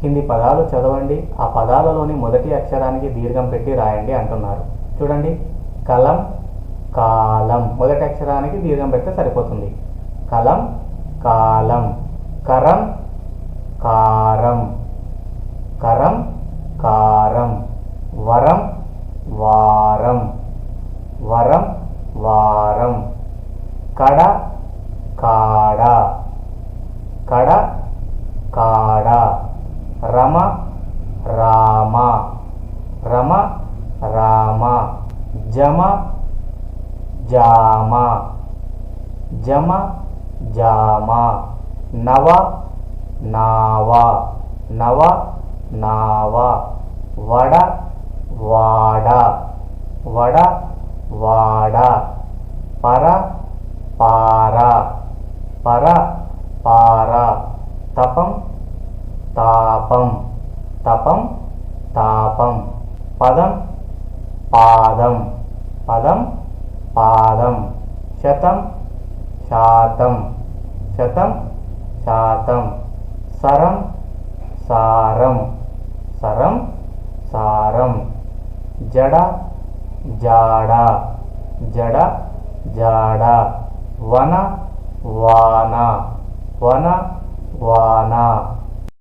కింది పదాలు చదవండి ఆ పదాలలోని మొదటి అక్షరానికి దీర్ఘం పెట్టి రాయండి అంటున్నారు. చూడండి. కలం కాలం. మొదటి అక్షరానికి దీర్ఘం పెడితే సరిపోతుంది. కలం కాలం. కరం కారం. కరం కారం. వరం వారం. వరం వారం. కడ కాడ. కడ కాడ. రమ రామ. రమ రామ. జమ జామ. జమ జామ. నవ నావ. నవ నావ. వడ వాడ. వడ వాడ. పర పార. పర పార. తపం తాపం. తపం? తాపం. పదం? పాదం. పదం? పాదం. శతం? శాతం. శతం? శాతం. సరం? సారం. సరం? సారం. జడ? జాడ. జడ? జాడ. వన? వాన. వన? వాన.